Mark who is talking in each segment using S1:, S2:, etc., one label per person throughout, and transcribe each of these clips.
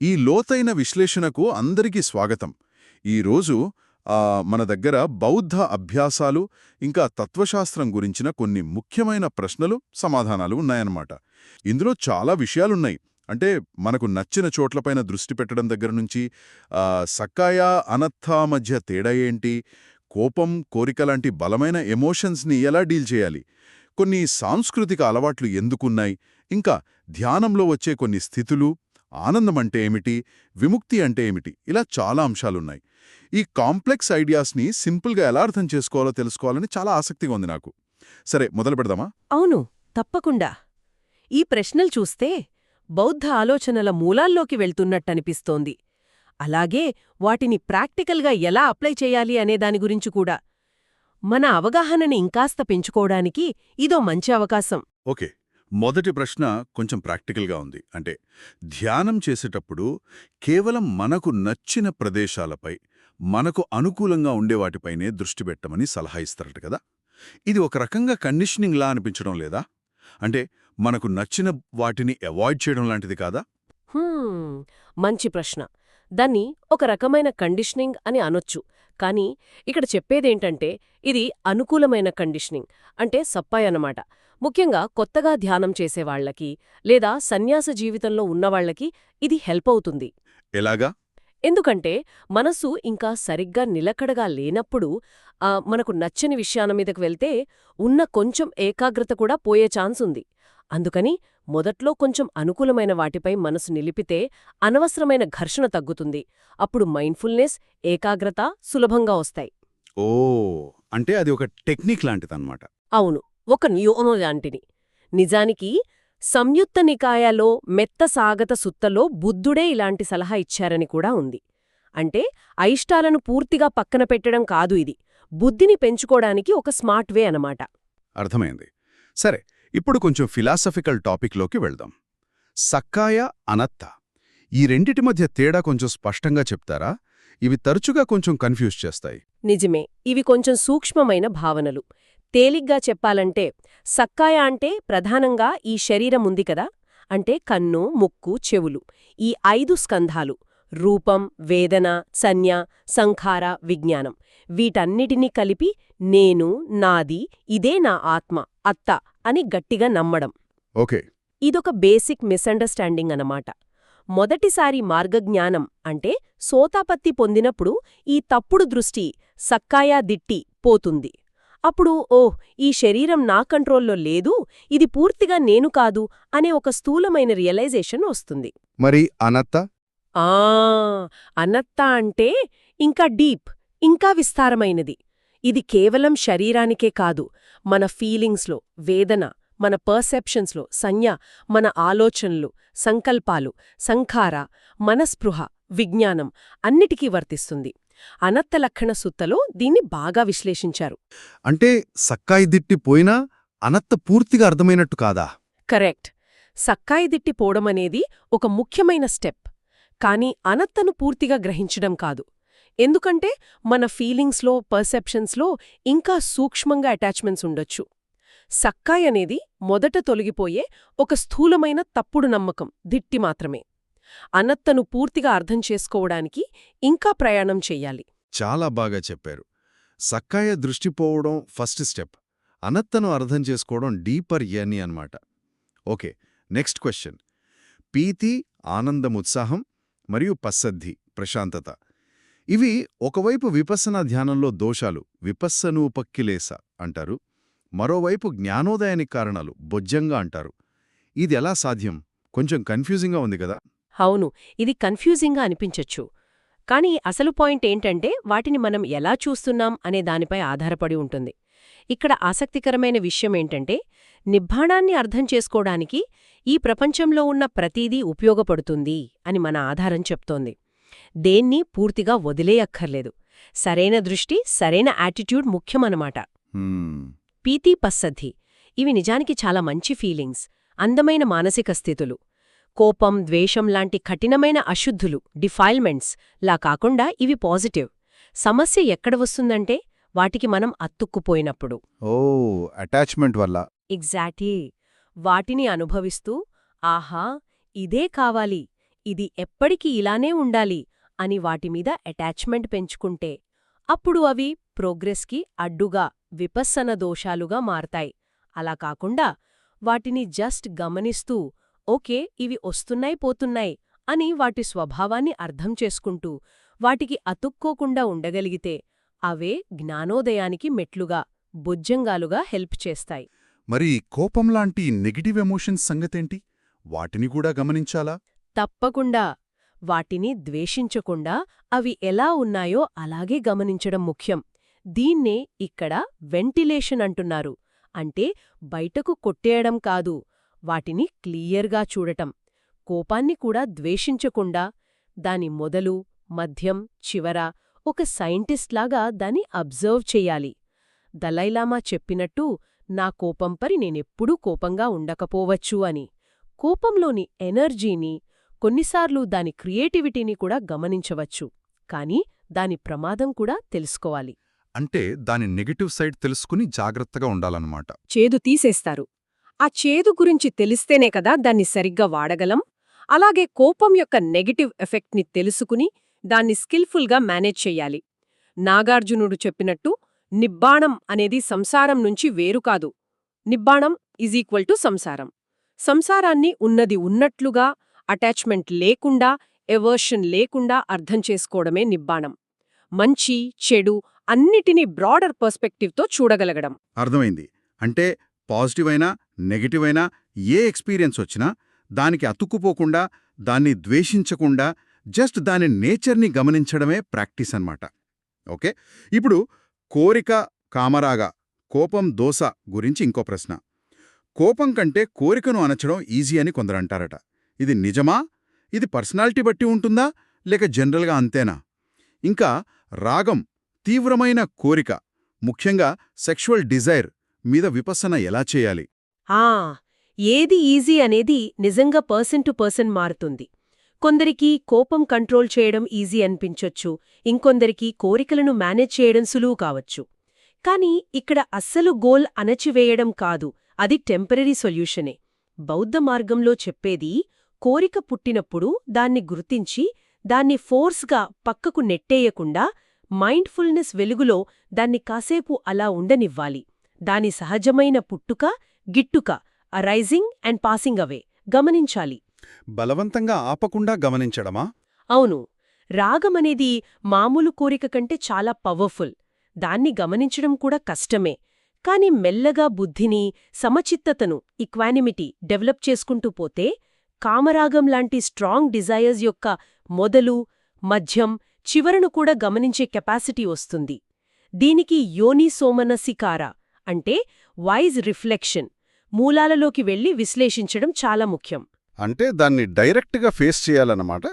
S1: ఈ లోతైన విశ్లేషణకు అందరికీ స్వాగతం. ఈరోజు మన దగ్గర బౌద్ధ అభ్యాసాలు ఇంకా తత్వశాస్త్రం గురించిన కొన్ని ముఖ్యమైన ప్రశ్నలు సమాధానాలు ఉన్నాయన్నమాట. ఇందులో చాలా విషయాలున్నాయి. అంటే మనకు నచ్చిన చోట్లపైన దృష్టి పెట్టడం దగ్గర నుంచి సక్కాయ అనత్థ మధ్య తేడా ఏంటి? కోపం కోరిక లాంటి బలమైన ఎమోషన్స్ని ఎలా డీల్ చేయాలి? కొన్ని సాంస్కృతిక అలవాట్లు ఎందుకున్నాయి? ఇంకా ధ్యానంలో వచ్చే కొన్ని స్థితులు ఆనందం అంటే ఏమిటి? విముక్తి అంటే ఏమిటి? ఇలా చాలా అంశాలున్నాయి. ఈ కాంప్లెక్స్ ఐడియాస్ని సింపుల్గా ఎలా అర్థం చేసుకోవాలో తెలుసుకోవాలని చాలా ఆసక్తిగా ఉంది నాకు. సరే మొదలు పెడదామా?
S2: అవును తప్పకుండా. ఈ ప్రశ్నలు చూస్తే బౌద్ధ ఆలోచనల మూలాల్లోకి వెళ్తున్నట్టనిపిస్తోంది. అలాగే వాటిని ప్రాక్టికల్గా ఎలా అప్లై చేయాలి అనే దాని గురించి కూడా. మన అవగాహనని ఇంకాస్త పెంచుకోవడానికి ఇదో మంచి అవకాశం.
S1: ఓకే. మొదటి ప్రశ్న కొంచెం ప్రాక్టికల్గా ఉంది. అంటే ధ్యానం చేసేటప్పుడు కేవలం మనకు నచ్చిన ప్రదేశాలపై మనకు అనుకూలంగా ఉండే వాటిపైనే దృష్టి పెట్టమని సలహా ఇస్తారట కదా. ఇది ఒక రకంగా కండిషనింగ్లా అనిపించడం లేదా? అంటే మనకు నచ్చిన వాటిని అవాయిడ్ చేయడం లాంటిది కాదా?
S2: మంచి ప్రశ్న. దాన్ని ఒక రకమైన కండిషనింగ్ అని అనొచ్చు. కానీ ఇక్కడ చెప్పేదేంటంటే ఇది అనుకూలమైన కండిషనింగ్ అంటే సప్పాయ్ అన్నమాట. ముఖ్యంగా కొత్తగా ధ్యానం చేసేవాళ్ళకి లేదా సన్యాస జీవితంలో ఉన్నవాళ్ళకి ఇది హెల్ప్ అవుతుంది.
S1: ఎలాగా?
S2: ఎందుకంటే మనసు ఇంకా సరిగ్గా నిలకడగా లేనప్పుడు మనకు నచ్చని విషయాల మీదకు వెళ్తే ఉన్న కొంచెం ఏకాగ్రత కూడా పోయే ఛాన్స్ ఉంది. అందుకని మొదట్లో కొంచెం అనుకూలమైన వాటిపై మనసు నిలిపితే అనవసరమైన ఘర్షణ తగ్గుతుంది. అప్పుడు మైండ్ఫుల్నెస్ ఏకాగ్రత సులభంగా వస్తాయి.
S1: ఓ! అంటే అది ఒక టెక్నిక్ లాంటిదన్నమాట.
S2: అవును. ఒక నియోమం లాంటిని నిజానికి సంయుక్త నికాయలో మెత్త సాగత సుత్తలో బుద్ధుడే ఇలాంటి సలహా ఇచ్చారని కూడా ఉంది. అంటే అయిష్టాలను పూర్తిగా పక్కన పెట్టడం కాదు ఇది. బుద్ధిని పెంచుకోవడానికి ఒక స్మార్ట్ వే అనమాట
S1: అర్థమైంది. సరే ఇప్పుడు కొంచెం ఫిలాసఫికల్ టాపిక్లోకి వెళ్దాం. సక్కాయ అనత్త. ఈ రెండిటి మధ్య తేడా కొంచెం స్పష్టంగా చెప్తారా? ఇవి తరచుగా కొంచెం కన్ఫ్యూజ్ చేస్తాయి.
S2: నిజమే ఇవి కొంచెం సూక్ష్మమైన భావనలు. తేలిగ్గా చెప్పాలంటే సక్కాయ అంటే ప్రధానంగా ఈ శరీరం ఉంది కదా? అంటే కన్ను ముక్కు చెవులు. ఈ ఐదు స్కంధాలు రూపం వేదన సన్య సంఖార విజ్ఞానం. వీటన్నిటినీ కలిపి నేను నాది ఇదే నా ఆత్మ అత్త అని గట్టిగా నమ్మడం.
S1: ఓకే.
S2: ఇదొక బేసిక్ మిస్అండర్స్టాండింగ్ అన్నమాట. మొదటిసారి మార్గజ్ఞానం అంటే సోతాపత్తి పొందినప్పుడు ఈ తప్పుడు దృష్టి సక్కాయా దిట్టి పోతుంది. అప్పుడు ఓహ్ ఈ శరీరం నా కంట్రోల్లో లేదు ఇది పూర్తిగా నేను కాదు అనే ఒక స్థూలమైన రియలైజేషన్ వస్తుంది.
S1: మరి అనత్త?
S2: ఆ! అనత్త అంటే ఇంకా డీప్ ఇంకా విస్తారమైనది. ఇది కేవలం శరీరానికే కాదు మన ఫీలింగ్స్లో వేదన మన పర్సెప్షన్స్లో సంజ్ఞ మన ఆలోచనలు సంకల్పాలు సంఖార మనస్పృహ విజ్ఞానం అన్నిటికీ వర్తిస్తుంది. అనత్త లక్షణ సుత్తలో దీన్ని బాగా విశ్లేషించారు.
S1: అంటే సక్కాయి దిట్టి పోయినా అనత్త పూర్తిగా అర్థమైనట్టు కాదా?
S2: కరెక్ట్. సక్కాయి దిట్టి పోవడమనేది ఒక ముఖ్యమైన స్టెప్. కానీ అనత్తను పూర్తిగా గ్రహించడం కాదు. ఎందుకంటే మన ఫీలింగ్స్లో పర్సెప్షన్స్లో ఇంకా సూక్ష్మంగా అటాచ్మెంట్స్ ఉండొచ్చు. సక్కాయ్ అనేది మొదట తొలగిపోయే ఒక స్థూలమైన తప్పుడు నమ్మకం దిట్టి మాత్రమే. అనత్తను పూర్తిగా అర్థం చేసుకోవడానికి ఇంకా ప్రయాణం చెయ్యాలి
S1: చాలా బాగా చెప్పారు. సక్కాయ దృష్టిపోవడం ఫస్ట్ స్టెప్. అనత్తను అర్థం చేసుకోవడం డీపర్ యని అన్నమాట. Okay next question. పీతి ఆనందముత్సాహం మరియు పస్సద్ధి ప్రశాంతత. ఇవి ఒకవైపు విపస్సన ధ్యానంలో దోషాలు విపస్సనూపక్కిలేస అంటారు. మరోవైపు జ్ఞానోదయానికి కారణాలు బొజ్జంగా అంటారు. ఇది ఎలా సాధ్యం? కొంచెం కన్ఫ్యూజింగ్గా ఉంది కదా?
S2: అవును ఇది కన్ఫ్యూజింగ్గా అనిపించొచ్చు. కానీ అసలు పాయింట్ ఏంటంటే వాటిని మనం ఎలా చూస్తున్నాం అనే దానిపై ఆధారపడి ఉంటుంది. ఇక్కడ ఆసక్తికరమైన విషయం ఏంటంటే నిబ్బాణాన్ని అర్థం చేసుకోవడానికి ఈ ప్రపంచంలో ఉన్న ప్రతీదీ ఉపయోగపడుతుంది అని మన ఆధారం చెప్తోంది. దేన్ని పూర్తిగా వదిలేయక్కర్లేదు. సరైన దృష్టి సరైన యాటిట్యూడ్ ముఖ్యమన్నమాట. పీతి పస్సద్ధి ఇవి నిజానికి చాలా మంచి ఫీలింగ్స్ అందమైన మానసిక స్థితులు. కోపం ద్వేషం లాంటి కఠినమైన అశుద్ధులు డిఫైల్మెంట్స్ లా కాకుండా ఇవి పాజిటివ్. సమస్య ఎక్కడ వస్తుందంటే వాటికి మనం అత్తుక్కుపోయినప్పుడు
S1: ఓ అటాచ్మెంట్ వల్ల.
S2: ఎగ్జాక్ట్లీ. వాటిని అనుభవిస్తూ ఆహా ఇదే కావాలి. ఇది ఎప్పటికీ ఇలానే ఉండాలి అని వాటిమీద అటాచ్మెంట్ పెంచుకుంటే అప్పుడు అవి ప్రోగ్రెస్కి అడ్డుగా విపస్సన దోషాలుగా మారతాయి. అలా కాకుండా వాటిని జస్ట్ గమనిస్తూ ఓకే ఇవి వస్తున్నాయి పోతున్నాయి అని వాటి స్వభావాన్ని అర్థం చేసుకుంటూ వాటికి అతుక్కోకుండా ఉండగలిగితే అవే జ్ఞానోదయానికి మెట్లుగా బుజ్జంగాలుగా హెల్ప్ చేస్తాయి.
S1: మరి కోపంలాంటి నెగిటివ్ ఎమోషన్స్ సంగతేంటి? వాటిని కూడా గమనించాలా?
S2: తప్పకుండా. వాటిని ద్వేషించకుండా అవి ఎలా ఉన్నాయో అలాగే గమనించడం ముఖ్యం. దీన్నే ఇక్కడ వెంటిలేషన్ అంటున్నారు. అంటే బయటకు కొట్టేయడం కాదు వాటిని క్లియర్గా చూడటం. కోపాన్ని కూడా ద్వేషించకుండా. దాని మొదలు మధ్యం చివర ఒక సైంటిస్ట్లాగా దాన్ని అబ్జర్వ్ చెయ్యాలి దలైలామా చెప్పినట్టు నా కోపంపరి నేనెప్పుడూ కోపంగా ఉండకపోవచ్చు అని. కోపంలోని ఎనర్జీని కొన్నిసార్లు దాని క్రియేటివిటీని కూడా గమనించవచ్చు. కానీ దాని ప్రమాదం కూడా తెలుసుకోవాలి.
S1: అంటే దాని నెగిటివ్ సైడ్ తెలుసుకుని జాగ్రత్తగా ఉండాలన్నమాట.
S2: చేదు తీసేస్తారు. ఆ చేదు గురించి తెలిస్తేనే కదా దాన్ని సరిగ్గా వాడగలం. అలాగే కోపం యొక్క నెగటివ్ ఎఫెక్ట్ని తెలుసుకుని దాన్ని స్కిల్ఫుల్గా మేనేజ్ చెయ్యాలి నాగార్జునుడు చెప్పినట్టు నిబ్బాణం అనేది సంసారం నుంచి వేరు కాదు. నిబ్బాణం ఈజ్ ఈక్వల్ టు సంసారం. సంసారాన్ని ఉన్నది ఉన్నట్లుగా అటాచ్మెంట్ లేకుండా ఎవర్షన్ లేకుండా అర్థం చేసుకోవడమే నిబ్బాణం. మంచి చెడు అన్నిటినీ బ్రాడర్ పర్స్పెక్టివ్తో చూడగలగడం.
S1: అర్థమైంది. అంటే పాజిటివ్ అయినా నెగటివ్ అయినా ఏ ఎక్స్పీరియన్స్ వచ్చినా దానికి అతుక్కుపోకుండా దాన్ని ద్వేషించకుండా జస్ట్ దాని నేచర్ని గమనించడమే ప్రాక్టీస్ అన్నమాట. ఓకే? ఇప్పుడు కోరిక కామరాగా కోపం దోస గురించి ఇంకో ప్రశ్న. కోపం కంటే కోరికను అనచడం ఈజీ అని కొందరంటారట ఇది నిజమా? ఇది పర్సనాలిటీ బట్టి ఉంటుందా? లేక జనరల్గా అంతేనా? ఇంకా రాగం తీవ్రమైన కోరిక ముఖ్యంగా సెక్షువల్ డిజైర్ మీద విపసన ఎలా చేయాలి?
S2: ఆ ఏది ఈజీ అనేది నిజంగా పర్సన్ టు పర్సన్ మారుతుంది. కొందరికి కోపం కంట్రోల్ చేయడం ఈజీ అనిపించొచ్చు ఇంకొందరికి కోరికలను మేనేజ్ చేయడం సులువు కావచ్చు. కానీ ఇక్కడ అస్సలు గోల్ అణచివేయడం కాదు అది టెంపరరీ సొల్యూషనే. బౌద్ధ మార్గంలో చెప్పేది కోరిక పుట్టినప్పుడు దాన్ని గుర్తించి దాన్ని ఫోర్స్గా పక్కకు నెట్టేయకుండా మైండ్ఫుల్నెస్ వెలుగులో దాన్ని కాసేపు అలా ఉండనివ్వాలి. దాని సహజమైన పుట్టుక గిట్టుక అరైజింగ్ అండ్ పాసింగ్ అవే. గమనించాలి.
S1: బలవంతంగా ఆపకుండా గమనించడమా?
S2: అవును. రాగమనేది మామూలు కోరిక కంటే చాలా పవర్ఫుల్. దాన్ని గమనించడం కూడా కష్టమే. కాని మెల్లగా బుద్ధిని సమచిత్తతను ఈక్వానిమిటీ డెవలప్ చేసుకుంటూ పోతే కామరాగం లాంటి స్ట్రాంగ్ డిజైర్స్ యొక్క మొదలు మధ్యం చివరను కూడా గమనించే కెపాసిటీ వస్తుంది. దీనికి యోని సోమనసికార అంటే వైజ్ రిఫ్లెక్షన్ మూలాలలోకి వెళ్ళి విశ్లేషించడం చాలా ముఖ్యం.
S1: అంటే దాన్ని డైరెక్ట్గా ఫేస్ చేయాలన్నమాట?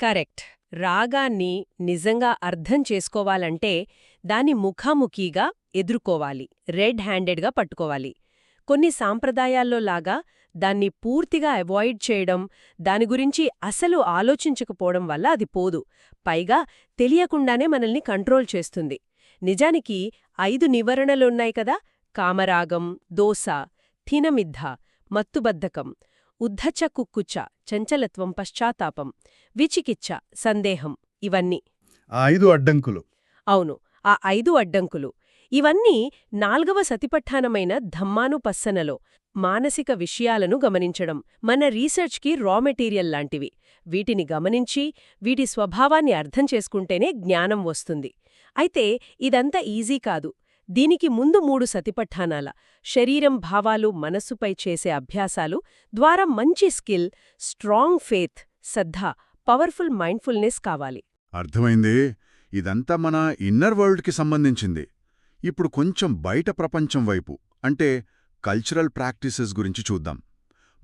S2: కరెక్ట్. రాగాన్ని నిజంగా అర్థం చేసుకోవాలంటే దాన్ని ముఖాముఖీగా ఎదుర్కోవాలి రెడ్ హ్యాండెడ్గా పట్టుకోవాలి. కొన్ని సాంప్రదాయాల్లో లాగా దాన్ని పూర్తిగా అవాయిడ్ చేయడం దాని గురించి అసలు ఆలోచించకపోవడం వల్ల అది పోదు. పైగా తెలియకుండానే మనల్ని కంట్రోల్ చేస్తుంది. నిజానికి ఐదు నివారణలున్నాయి కదా కామరాగం దోస థినమిద్ధ మత్తుబద్ధకం ఉద్ధచ్చ కుక్కుచ్చ చంచలత్వం పశ్చాత్తాపం విచికిచ్చ సందేహం ఇవన్నీ.
S1: ఆ ఐదు అడ్డంకులు.
S2: అవును ఆ ఐదు అడ్డంకులు. ఇవన్నీ నాల్గవ సతిపట్టానమైన ధమ్మానుపస్సనలో మానసిక విషయాలను గమనించడం మన రీసెర్చ్కి రా మెటీరియల్ లాంటివి. వీటిని గమనించి వీటి స్వభావాన్ని అర్థం చేసుకుంటేనే జ్ఞానం వస్తుంది. అయితే ఇదంతా ఈజీ కాదు. దీనికి ముందు మూడు సతిపట్టానాల శరీరం భావాలు మనస్సుపై చేసే అభ్యాసాలు ద్వారా మంచి స్కిల్ స్ట్రాంగ్ ఫేత్ శ్రద్ధ పవర్ఫుల్ మైండ్ఫుల్నెస్ కావాలి.
S1: అర్థమైంది. ఇదంతా మన ఇన్నర్ వరల్డ్కి సంబంధించింది. ఇప్పుడు కొంచెం బయట ప్రపంచం వైపు అంటే కల్చరల్ ప్రాక్టీసెస్ గురించి చూద్దాం.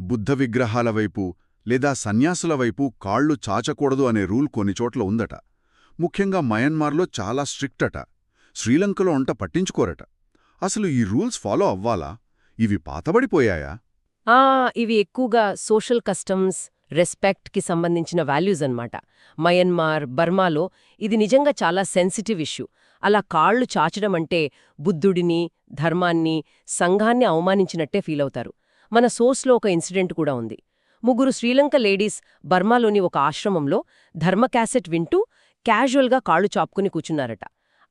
S1: బుద్ధ విగ్రహాల వైపు లేదా సన్యాసుల వైపు కాళ్ళు చాచకూడదు అనే రూల్ కొన్ని చోట్ల ఉందట. ముఖ్యంగా మయన్మార్లో చాలా స్ట్రిక్ట్ అట. శ్రీలంకలో ఉంట పట్టించుకోరట. అసలు ఈ రూల్స్ ఫాలో అవ్వాలా? ఇవి పాతబడిపోయాయా?
S2: ఆ ఇవి ఎక్కువగా సోషల్ కస్టమ్స్ రెస్పెక్ట్కి సంబంధించిన వాల్యూస్ అన్నమాట. మయన్మార్ బర్మాలో ఇది నిజంగా చాలా సెన్సిటివ్ ఇష్యూ. అలా కాళ్ళు చాచడం అంటే బుద్ధుడిని ధర్మాన్ని సంఘాన్ని అవమానించినట్టే ఫీల్ అవుతారు. మన సోర్స్లో ఒక ఇన్సిడెంట్ కూడా ఉంది. ముగ్గురు శ్రీలంక లేడీస్ బర్మాలోని ఒక ఆశ్రమంలో ధర్మ క్యాసెట్ వింటూ క్యాజువల్గా కాళ్ళు చాపుకుని కూచున్నారట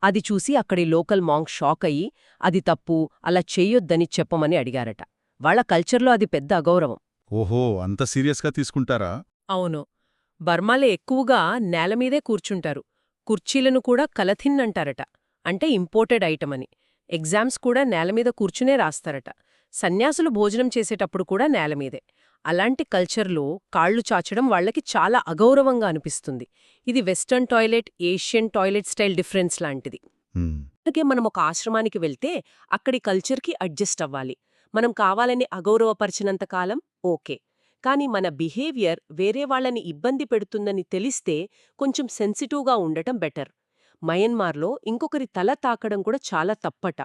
S2: అది చూసి అక్కడి లోకల్ మాంగ్ షాక్ అయ్యి అది తప్పు అలా చెయ్యొద్దని చెప్పమని అడిగారట. వాళ్ళ కల్చర్లో అది పెద్ద అగౌరవం.
S1: ఓహో అంత సీరియస్గా తీసుకుంటారా?
S2: అవును. బర్మాలో ఎక్కువగా నేలమీదే కూర్చుంటారు. కుర్చీలను కూడా కలథిన్ అంటారట అంటే ఇంపోర్టెడ్ ఐటమ్ అని. ఎగ్జామ్స్ కూడా నేలమీద కూర్చునే రాస్తారట. సన్యాసులు భోజనం చేసేటప్పుడు కూడా నేలమీదే అలాంటి కల్చర్లో కాళ్ళు చాచడం వాళ్ళకి చాలా అగౌరవంగా అనిపిస్తుంది. ఇది western toilet Asian toilet style difference లాంటిది. అందుకే మనం ఒక ఆశ్రమానికి వెళ్తే అక్కడి కల్చర్కి అడ్జస్ట్ అవ్వాలి. మనం కావాలని అగౌరవపరిచినంత కాలం ఓకే. కానీ మన బిహేవియర్ వేరే వాళ్ళని ఇబ్బంది పెడుతుందని తెలిస్తే కొంచెం సెన్సిటివ్గా ఉండటం బెటర్. మయన్మార్లో ఇంకొకరి తల తాకడం కూడా చాలా తప్పట.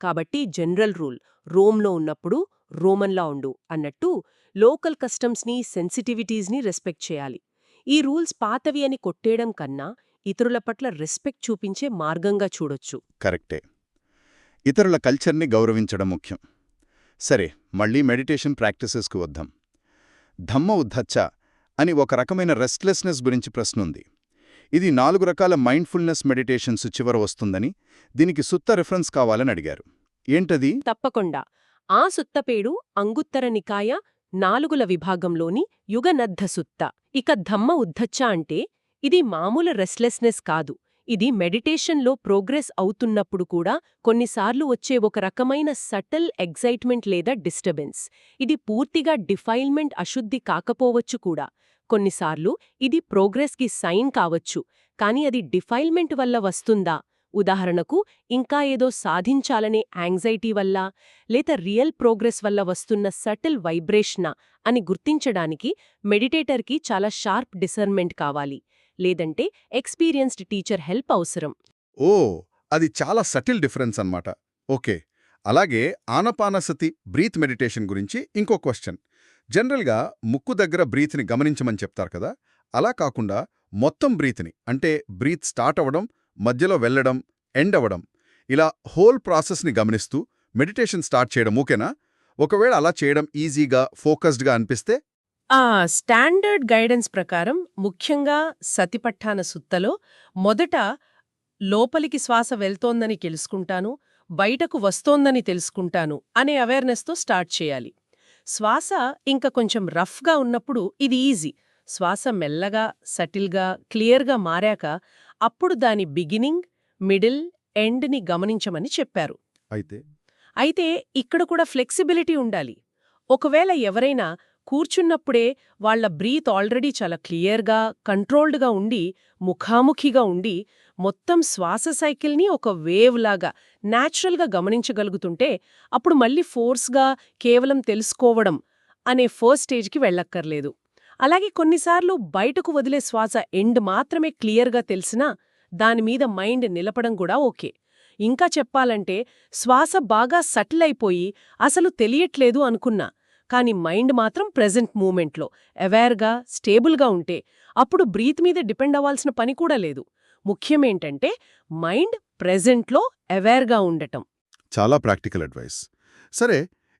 S2: కాబట్టి జనరల్ రూల్ రోమ్లో ఉన్నప్పుడు రోమన్లా ఉండు అన్నట్టు లోకల్ కస్టమ్స్ని సెన్సిటివిటీస్ని రెస్పెక్ట్ చేయాలి. ఈ రూల్స్ పాతవి అని కొట్టేయడం కన్నా ఇతరుల పట్ల రెస్పెక్ట్ చూపించే మార్గంగా చూడొచ్చు.
S3: కరెక్టే. ఇతరుల కల్చర్ని గౌరవించడం ముఖ్యం. సరే మళ్ళీ మెడిటేషన్ ప్రాక్టీసెస్కు వద్దాం. ధమ్మ ఉద్ధచ్చ అని ఒక రకమైన రెస్ట్లెస్నెస్ గురించి ప్రశ్నుంది. ఇది నాలుగు రకాల మైండ్ఫుల్నెస్ మెడిటేషన్స్ చివర వస్తుందని దీనికి సుత్త రిఫరెన్స్ కావాలని అడిగారు. ఏంటది?
S2: తప్పకుండా. ఆ సుత్తపేడు అంగుత్తర నికాయ నాలుగుల విభాగంలోని యుగనద్ధ సుత్త. ఇక ధమ్మ ఉద్ధచ్చ అంటే ఇది మామూలు రెస్ట్లెస్నెస్ కాదు. ఇది మెడిటేషన్లో ప్రోగ్రెస్ అవుతున్నప్పుడు కూడా కొన్నిసార్లు వచ్చే ఒక రకమైన సటల్ ఎగ్జైట్మెంట్ లేదా డిస్టర్బెన్స్. ఇది పూర్తిగా డిఫైల్మెంట్ అశుద్ధి కాకపోవచ్చు కూడా. కొన్నిసార్లు ఇది ప్రోగ్రెస్కి సైన్ కావచ్చు కానీ అది డిఫైల్మెంట్ వల్ల వస్తుందా? ఉదాహరణకు ఇంకా ఏదో సాధించాలనే యాంగ్జైటీ వల్ల లేదా రియల్ ప్రోగ్రెస్ వల్ల వస్తున్న సటిల్ వైబ్రేషనా అని గుర్తించడానికి మెడిటేటర్కి చాలా షార్ప్ డిసర్మెంట్ కావాలి. లేదంటే ఎక్స్పీరియన్స్డ్ టీచర్ హెల్ప్ అవసరం.
S1: ఓ! అది చాలా సటిల్ డిఫరెన్స్ అన్నమాట. ఓకే. అలాగే ఆనపానసతి బ్రీత్ మెడిటేషన్ గురించి ఇంకో క్వశ్చన్. జనరల్గా ముక్కు దగ్గర బ్రీత్ని గమనించమని చెప్తారు కదా! అలా కాకుండా మొత్తం బ్రీత్ని అంటే బ్రీత్ స్టార్ట్ అవ్వడం మధ్యలో వెళ్ళడం ఎండ్ అవ్వడం ఇలా హోల్ ప్రాసెస్ని గమనిస్తూ మెడిటేషన్ స్టార్ట్ చేయడం ఓకేనా? ఒకవేళ అలా చేయడం ఈజీగా ఫోకస్డ్గా అనిపిస్తే
S2: ఆ స్టాండర్డ్ గైడెన్స్ ప్రకారం ముఖ్యంగా సతిపట్టాన సుత్తలో మొదట లోపలికి శ్వాస వెళ్తోందని తెలుసుకుంటాను బయటకు వస్తోందని తెలుసుకుంటాను అనే అవేర్నెస్తో స్టార్ట్ చేయాలి. శ్వాస ఇంకా కొంచెం రఫ్గా ఉన్నప్పుడు ఇది ఈజీ శ్వాస మెల్లగా సటిల్గా క్లియర్గా మారాక అప్పుడు దాని బిగినింగ్ మిడిల్ ఎండ్ని గమనించమని చెప్పారు.
S1: అయితే?
S2: అయితే ఇక్కడ కూడా ఫ్లెక్సిబిలిటీ ఉండాలి. ఒకవేళ ఎవరైనా కూర్చున్నప్పుడే వాళ్ళ బ్రీత్ ఆల్రెడీ చాలా క్లియర్గా కంట్రోల్డ్గా ఉండి ముఖాముఖిగా ఉండి మొత్తం శ్వాస సైకిల్ని ఒక వేవ్ లాగా న్యాచురల్గా గమనించగలుగుతుంటే అప్పుడు మళ్ళీ ఫోర్స్గా కేవలం తెలుసుకోవడం అనే ఫస్ట్ స్టేజ్కి వెళ్ళక్కర్లేదు. అలాగే కొన్నిసార్లు బయటకు వదిలే శ్వాస ఎండ్ మాత్రమే క్లియర్గా తెలిసినా దానిమీద మైండ్ నిలపడం కూడా ఓకే. ఇంకా చెప్పాలంటే శ్వాస బాగా సటిల్ అయిపోయి అసలు తెలియట్లేదు అనుకున్నా కానీ మైండ్ మాత్రం ప్రెజెంట్ మూమెంట్లో అవేర్గా స్టేబుల్గా ఉంటే అప్పుడు బ్రీత్ మీద డిపెండ్ అవ్వాల్సిన పని కూడా లేదు. ముఖ్యమేంటంటే మైండ్ ప్రెజెంట్లో అవేర్గా ఉండటం.
S1: చాలా ప్రాక్టికల్ అడ్వైస్. సరే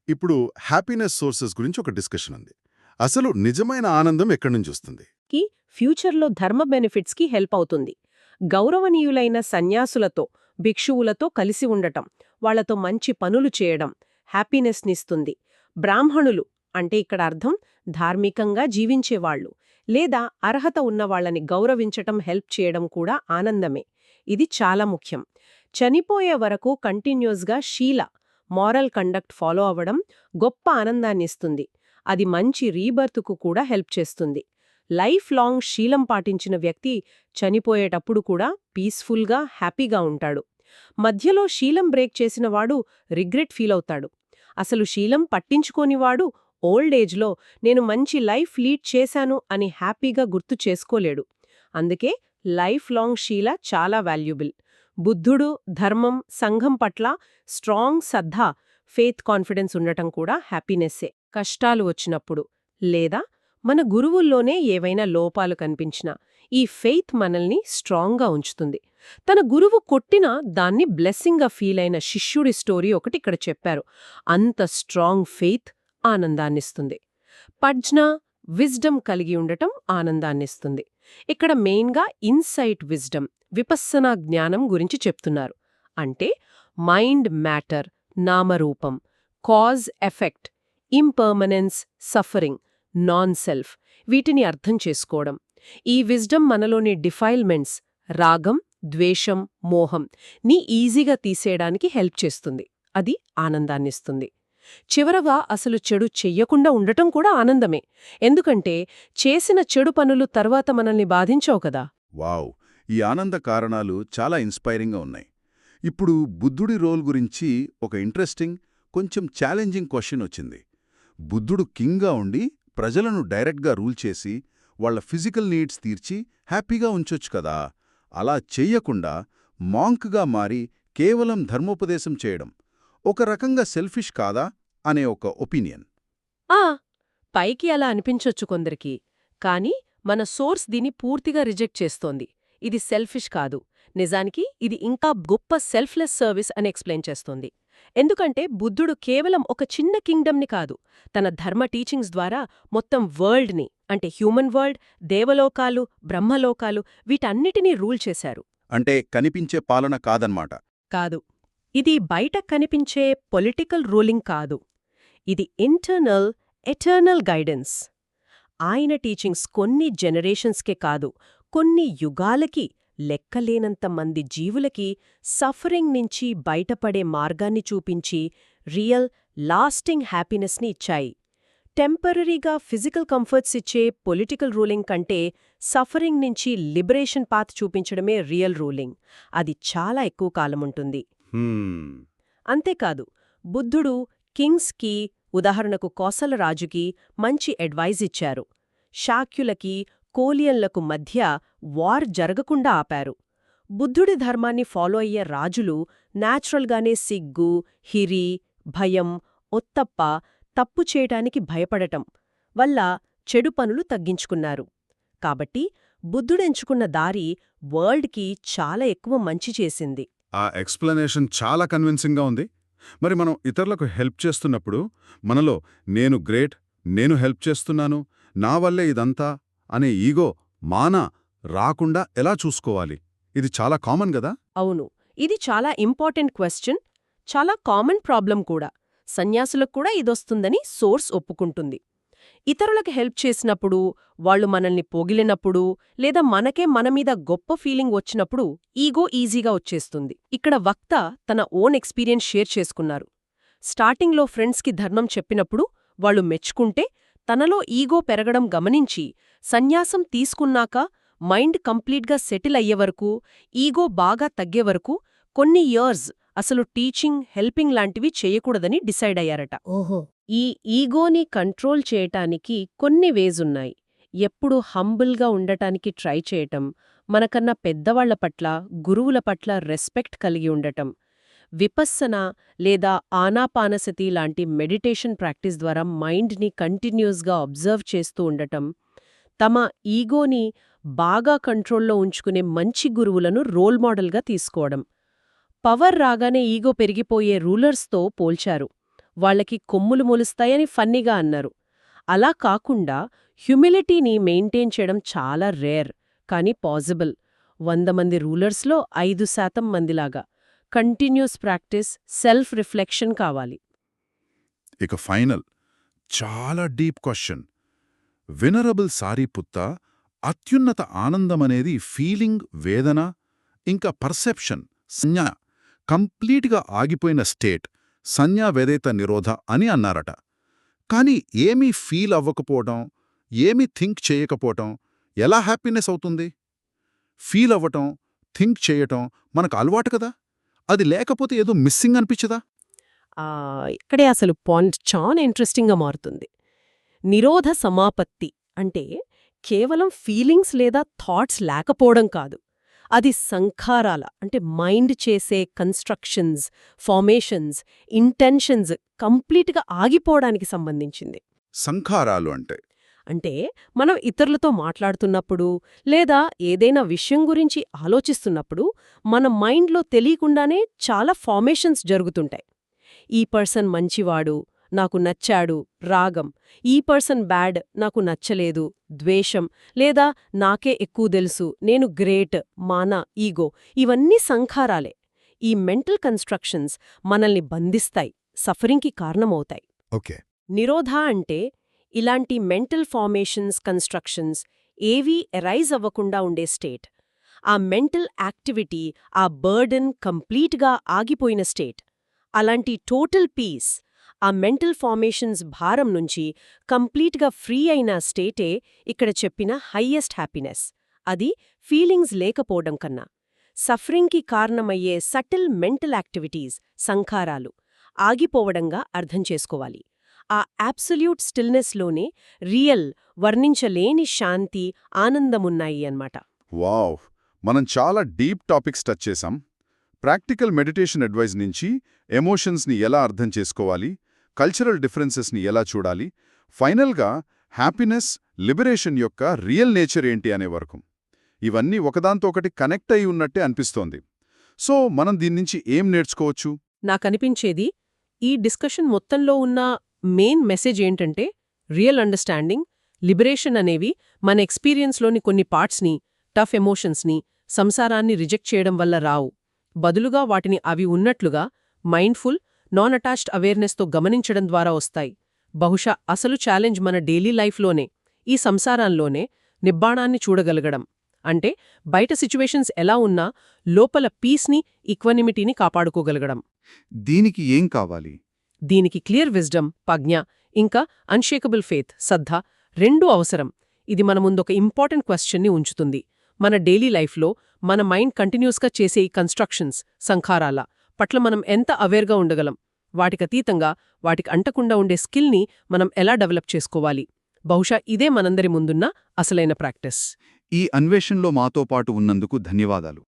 S1: ఇప్పుడు హ్యాపీనెస్ సోర్సెస్ గురించి ఒక డిస్కషన్ ఉంది. అసలు నిజమైన ఆనందం ఎక్కడి నుంచి వస్తుంది?
S2: కి ఫ్యూచర్లో ధర్మ బెనిఫిట్స్కి హెల్ప్ అవుతుంది. గౌరవనీయులైన సన్యాసులతో భిక్షువులతో కలిసి ఉండటం వాళ్ళతో మంచి పనులు చేయడం హ్యాపీనెస్నిస్తుంది బ్రాహ్మణులు అంటే ఇక్కడ అర్థం ధార్మికంగా జీవించేవాళ్ళు లేదా అర్హత ఉన్నవాళ్ళని గౌరవించటం హెల్ప్ చేయడం కూడా ఆనందమే. ఇది చాలా ముఖ్యం. చనిపోయే వరకు కంటిన్యూస్గా శీల మారల్ కండక్ట్ ఫాలో అవ్వడం గొప్ప ఆనందాన్నిస్తుంది. అది మంచి రీబర్త్కు కూడా హెల్ప్ చేస్తుంది. లైఫ్ లాంగ్ శీలం పాటించిన వ్యక్తి చనిపోయేటప్పుడు కూడా పీస్ఫుల్గా హ్యాపీగా ఉంటాడు. మధ్యలో శీలం బ్రేక్ చేసినవాడు రిగ్రెట్ ఫీల్ అవుతాడు. అసలు శీలం పట్టించుకోనివాడు ఓల్డ్ ఏజ్లో నేను మంచి లైఫ్ లీడ్ చేశాను అని హ్యాపీగా గుర్తు చేసుకోలేడు. అందుకే లైఫ్ లాంగ్ శీల చాలా వాల్యుబుల్. బుద్ధుడు ధర్మం సంఘం పట్ల స్ట్రాంగ్ సద్ధ ఫేత్ కాన్ఫిడెన్స్ ఉండటం కూడా హ్యాపీనెస్సే. కష్టాలు వచ్చినప్పుడు లేదా మన గురువుల్లోనే ఏవైనా లోపాలు కనిపించినా ఈ ఫెయిత్ మనల్ని స్ట్రాంగ్గా ఉంచుతుంది. తన గురువు కొట్టినా దాన్ని బ్లెస్సింగ్గా ఫీల్ అయిన శిష్యుడి స్టోరీ ఒకటి ఇక్కడ చెప్పారు. అంత స్ట్రాంగ్ ఫెయిత్ ఆనందాన్నిస్తుంది. పడ్జ్న విజ్డమ్ కలిగి ఉండటం ఆనందాన్నిస్తుంది. ఇక్కడ మెయిన్గా ఇన్సైట్ విజ్డమ్ విపస్సనా జ్ఞానం గురించి చెప్తున్నారు. అంటే mind matter నామరూపం cause effect impermanence suffering non self వీటిని అర్థం చేసుకోవడం. ఈ విజ్డమ్ మనలోని డిఫైల్మెంట్స్ రాగం ద్వేషం మోహం ని ఈజీగా తీసేయడానికి హెల్ప్ చేస్తుంది. అది ఆనందాన్నిస్తుంది. చివరగా అసలు చెడు చెయ్యకుండా ఉండటం కూడా ఆనందమే. ఎందుకంటే చేసిన చెడు పనులు తర్వాత మనల్ని బాధించవు కదా.
S1: వావ్! ఈ ఆనంద కారణాలు చాలా ఇన్స్పైరింగ్గా ఉన్నాయి. ఇప్పుడు బుద్ధుడి రోల్ గురించి ఒక ఇంట్రెస్టింగ్ కొంచెం ఛాలెంజింగ్ క్వశ్చన్ వచ్చింది. బుద్ధుడు కింగ్గా ఉండి ప్రజలను డైరెక్ట్గా రూల్ చేసి వాళ్ళ ఫిజికల్ నీడ్స్ తీర్చి హ్యాపీగా ఉంచొచ్చు కదా. అలా చెయ్యకుండా మాంక్గా మారి కేవలం ధర్మోపదేశం చేయడం ఒక రకంగా సెల్ఫిష్ కాదా అనే ఒక ఒపీనియన్.
S2: ఆ! పైకి అలా అనిపించొచ్చు కొందరికి. కానీ మన సోర్స్ దీన్ని పూర్తిగా రిజెక్ట్ చేస్తోంది. ఇది సెల్ఫిష్ కాదు. నిజానికి ఇది ఇంకా గొప్ప సెల్ఫ్లెస్ సర్వీస్ అని ఎక్స్ప్లెయిన్ చేస్తోంది. ఎందుకంటే బుద్ధుడు కేవలం ఒక చిన్న కింగ్డమ్ని కాదు తన ధర్మ టీచింగ్స్ ద్వారా మొత్తం వరల్డ్ని అంటే హ్యూమన్ వరల్డ్ దేవలోకాలు బ్రహ్మలోకాలు వీటన్నిటినీ రూల్ చేశారు.
S1: అంటే కనిపించే పాలన కాదన్మాట
S2: కాదు. ఇది బయట కనిపించే పొలిటికల్ రూలింగ్ కాదు. ఇది ఇంటర్నల్ ఎటర్నల్ గైడెన్స్. ఆయన టీచింగ్స్ కొన్ని జనరేషన్స్కే కాదు కొన్ని యుగాలకి లెక్కలేనంత మంది జీవులకి సఫరింగ్ నుంచి బయటపడే మార్గాన్ని చూపించి రియల్ లాస్టింగ్ హ్యాపీనెస్ని ఇచ్చాయి. టెంపరరీగా ఫిజికల్ కంఫర్ట్స్ ఇచ్చే పొలిటికల్ రూలింగ్ కంటే సఫరింగ్ నుంచి లిబరేషన్ పాత్ చూపించడమే రియల్ రూలింగ్. అది చాలా ఎక్కువ కాలముంటుంది అంతేకాదు బుద్ధుడు కింగ్స్కి ఉదాహరణకు కోసల రాజుకి మంచి అడ్వైజ్ ఇచ్చారు. శాక్యులకి కోలియన్లకు మధ్య వార్ జరగకుండా ఆపారు. బుద్ధుడి ధర్మాన్ని ఫాలో అయ్యే రాజులు నాచురల్గానే సిగ్గు హిరి భయం ఒత్తప్ప తప్పు చేయటానికి భయపడటం వల్ల చెడు పనులు తగ్గించుకున్నారు. కాబట్టి బుద్ధుడెంచుకున్న దారి వరల్డ్కి చాలా ఎక్కువ మంచి చేసింది.
S1: ఆ ఎక్స్ప్లెనేషన్ చాలా కన్విన్సింగ్గా ఉంది. మరి మనం ఇతరులకు హెల్ప్ చేస్తున్నప్పుడు మనలో నేను గ్రేట్ నేను హెల్ప్ చేస్తున్నాను నా వల్లే ఇదంతా అనే ఈగో మానా రాకుండా ఎలా చూసుకోవాలి? ఇది చాలా కామన్ గదా?
S2: అవును. ఇది చాలా ఇంపార్టెంట్ క్వశ్చన్ చాలా కామన్ ప్రాబ్లం కూడా. సన్యాసులకు కూడా ఇదొస్తుందని సోర్స్ ఒప్పుకుంటుంది. ఇతరులకు హెల్ప్ చేసినప్పుడు వాళ్ళు మనల్ని పొగిలినప్పుడు లేదా మనకే మన మీద గొప్ప ఫీలింగ్ వచ్చినప్పుడు ఈగో ఈజీగా వచ్చేస్తుంది. ఇక్కడ వక్త తన ఓన్ ఎక్స్పీరియన్స్ షేర్ చేసుకున్నారు. స్టార్టింగ్లో ఫ్రెండ్స్కి ధర్మం చెప్పినప్పుడు వాళ్ళు మెచ్చుకుంటే తనలో ఈగో పెరగడం గమనించి సన్యాసం తీసుకున్నాక మైండ్ కంప్లీట్గా సెటిల్ అయ్యేవరకు ఈగో బాగా తగ్గేవరకు కొన్ని ఇయర్స్ అసలు టీచింగ్ హెల్పింగ్ లాంటివి చేయకూడదని డిసైడ్ అయ్యారట.
S4: ఓహో!
S2: ఈ ఈగోని కంట్రోల్ చేయటానికి కొన్ని వేజున్నాయి ఎప్పుడు హంబుల్గా ఉండటానికి ట్రై చేయటం మనకన్నా పెద్దవాళ్ళ పట్ల గురువుల పట్ల రెస్పెక్ట్ కలిగి ఉండటం. విపస్సన లేదా ఆనాపానసతి లాంటి మెడిటేషన్ ప్రాక్టీస్ ద్వారా మైండ్ని కంటిన్యూస్గా అబ్జర్వ్ చేస్తూ ఉండటం తమ ఈగోని బాగా కంట్రోల్లో ఉంచుకునే మంచి గురువులను రోల్ మోడల్గా తీసుకోవడం. పవర్ రాగానే ఈగో పెరిగిపోయే రూలర్స్తో పోల్చారు. వాళ్ళకి కొమ్ములు మొలుస్తాయని ఫన్నీగా అన్నారు. అలా కాకుండా హ్యుమిలిటీని మెయింటైన్ చేయడం చాలా రేర్ కానీ పాజిబుల్. వంద మంది రూలర్స్లో ఐదు శాతం మందిలాగా. కంటిన్యూస్ ప్రాక్టీస్ సెల్ఫ్ రిఫ్లెక్షన్ కావాలి.
S1: ఇక ఫైనల్ చాలా డీప్ క్వశ్చన్. వినరబుల్ సారీపుత్త అత్యున్నత ఆనందమనేది ఫీలింగ్ వేదన ఇంకా పర్సెప్షన్ సంజ్ఞా కంప్లీట్గా ఆగిపోయిన స్టేట్ సంజ్ఞా వేదేత నిరోధ అని అన్నారట. కానీ ఏమీ ఫీల్ అవ్వకపోవటం ఏమీ థింక్ చేయకపోవటం ఎలా హ్యాపీనెస్ అవుతుంది? ఫీల్ అవ్వటం థింక్ చేయటం మనకు అలవాటు కదా? అది లేకపోతే ఏదో మిస్సింగ్ అనిపించదా
S2: ఆ, ఇక్కడే అసలు పాయింట్ చాలా ఇంట్రెస్టింగ్గా మారుతుంది. నిరోధ సమాపత్తి అంటే కేవలం ఫీలింగ్స్ లేదా థాట్స్ లేకపోవడం కాదు. అది సంఖారాల అంటే మైండ్ చేసే కన్స్ట్రక్షన్స్ ఫార్మేషన్స్ ఇంటెన్షన్స్ కంప్లీట్గా ఆగిపోవడానికి సంబంధించింది.
S1: సంఖారాలు అంటే?
S2: అంటే మనం ఇతరులతో మాట్లాడుతున్నప్పుడు లేదా ఏదైనా విషయం గురించి ఆలోచిస్తున్నప్పుడు మన మైండ్లో తెలియకుండానే చాలా ఫార్మేషన్స్ జరుగుతుంటాయి. ఈ పర్సన్ మంచివాడు నాకు నచ్చాడు రాగం. ఈ పర్సన్ బ్యాడ్ నాకు నచ్చలేదు ద్వేషం లేదా నాకే ఎక్కువ తెలుసు నేను గ్రేట్ మానా ఈగో ఇవన్నీ సంఖారాలే. ఈ మెంటల్ కన్స్ట్రక్షన్స్ మనల్ని బంధిస్తాయి సఫరింగ్కి కారణమవుతాయి. నిరోధ అంటే ఇలాంటి మెంటల్ ఫార్మేషన్స్ కన్స్ట్రక్షన్స్ ఏవీ ఎరైజ్ అవ్వకుండా ఉండే స్టేట్. ఆ మెంటల్ యాక్టివిటీ ఆ బర్డన్ కంప్లీట్గా ఆగిపోయిన స్టేట్. అలాంటి టోటల్ పీస్ ఆ మెంటల్ ఫార్మేషన్స్ భారం నుంచి కంప్లీట్గా ఫ్రీ అయిన స్టేటే ఇక్కడ చెప్పిన హయ్యెస్ట్ హ్యాపీనెస్. అది ఫీలింగ్స్ లేకపోవడం కన్నా. సఫరింగ్కి కారణమయ్యే సటిల్ మెంటల్ యాక్టివిటీస్ సంఖారాలు ఆగిపోవడంగా అర్థం చేసుకోవాలి. ఆ అబ్సల్యూట్ స్టిల్నెస్లోనే రియల్ వర్ణించలేని శాంతి ఆనందమున్నాయి అన్నమాట.
S1: వావ్! మనం చాలా డీప్ టాపిక్స్ టచ్ చేశాం. ప్రాక్టికల్ మెడిటేషన్ అడ్వైజ్ నుంచి ఎమోషన్స్ని ఎలా అర్థం చేసుకోవాలి కల్చరల్ డిఫరెన్సెస్ని ఎలా చూడాలి ఫైనల్గా హ్యాపీనెస్ లిబరేషన్ యొక్క రియల్ నేచర్ ఏంటి అనే వరకు. ఇవన్నీ ఒకదాంతో ఒకటి కనెక్ట్ అయి ఉన్నట్టే అనిపిస్తోంది. సో మనం దీన్నించి ఏం నేర్చుకోవచ్చు?
S2: నాకనిపించేది ఈ డిస్కషన్ మొత్తంలో ఉన్న మెయిన్ మెసేజ్ ఏంటంటే రియల్ అండర్స్టాండింగ్ లిబరేషన్ అనేవి మన ఎక్స్పీరియన్స్లోని కొన్ని పార్ట్స్ని టఫ్ ఎమోషన్స్ని సంసారాన్ని రిజెక్ట్ చేయడం వల్ల రావు. బదులుగా వాటిని అవి ఉన్నట్లుగా మైండ్ఫుల్ నాన్ అటాచ్డ్ అవేర్నెస్తో గమనించడం ద్వారా వస్తాయి. బహుశా అసలు ఛాలెంజ్ మన డైలీ లైఫ్లోనే ఈ సంసారాల్లోనే నిబ్బాణాన్ని చూడగలగడం. అంటే బయట సిచ్యువేషన్స్ ఎలా ఉన్నా లోపల పీస్ని ఈక్వనిమిటీని కాపాడుకోగలగడం.
S3: దీనికి ఏం కావాలి?
S2: దీనికి క్లియర్ విజ్డమ్ పజ్ఞ ఇంకా అన్షేకబుల్ ఫేత్ సద్ధ రెండూ అవసరం. ఇది మన ముందొక ఇంపార్టెంట్ క్వశ్చన్ని ఉంచుతుంది. మన డైలీ లైఫ్లో మన మైండ్ కంటిన్యూస్గా చేసే ఈ కన్స్ట్రక్షన్స్ సంఖారాల పట్ల మనం ఎంత అవేర్గా ఉండగలం? వాటికతీతంగా వాటికి అంటకుండా ఉండే స్కిల్ని మనం ఎలా డెవలప్ చేసుకోవాలి? బహుశా ఇదే మనందరి ముందున్న అసలైన ప్రాక్టీస్.
S3: ఈ అన్వేషణలో మాతో పాటు ఉన్నందుకు ధన్యవాదాలు.